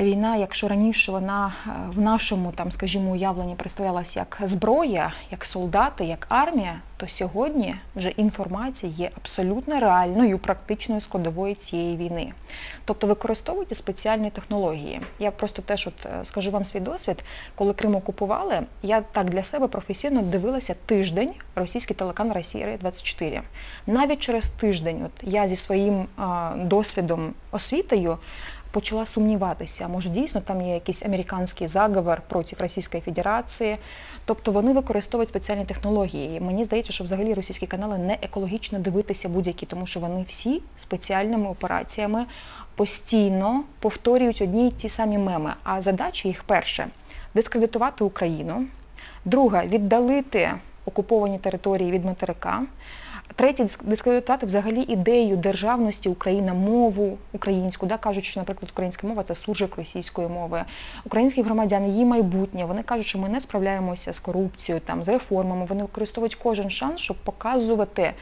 Війна, якщо раніше вона е, в нашому там, скажімо, уявленні представлялася як зброя, як солдати, як армія, то сьогодні вже інформація є абсолютно реальною, практичною складовою цієї війни. Тобто використовуйте спеціальні технології. Я просто теж от е, скажу вам свій досвід, коли Крим окупували, я так для себе професійно дивилася тиждень російський телеканал Росія 24 Навіть через тиждень, от я зі своїм досвідом освітою почала сумніватися, може дійсно там є якийсь американський заговор проти Російської Федерації. Тобто вони використовують спеціальні технології. Мені здається, що взагалі російські канали не екологічно дивитися будь-які, тому що вони всі спеціальними операціями постійно повторюють одні й ті самі меми. А задача їх перше дискредитувати Україну, друге віддалити окуповані території від материка. Третє диск- дискредитувати взагалі ідею державності Україна, мову українську, да, кажуть, що, наприклад, українська мова це суржик російської мови. Українські громадяни, її майбутнє. Вони кажуть, що ми не справляємося з корупцією, там, з реформами. Вони використовують кожен шанс, щоб показувати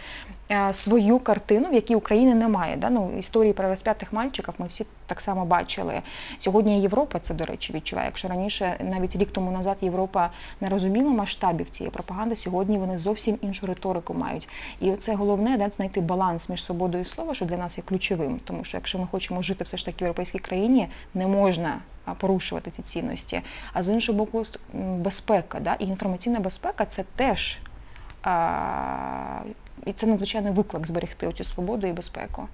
свою картину, в якій України немає. Да? Ну, історії про розп'ятих мальчиків ми всі так само бачили. Сьогодні Європа це, до речі, відчуває. Якщо раніше, навіть рік тому назад, Європа не розуміла масштабів цієї пропаганди, сьогодні вони зовсім іншу риторику мають. І це головне да, знайти баланс між свободою слова, що для нас є ключовим. Тому що якщо ми хочемо жити все ж таки в європейській країні, не можна порушувати ці цінності. А з іншого боку, безпека, да? і інформаційна безпека це теж і це надзвичайний виклик зберегти оцю свободу і безпеку.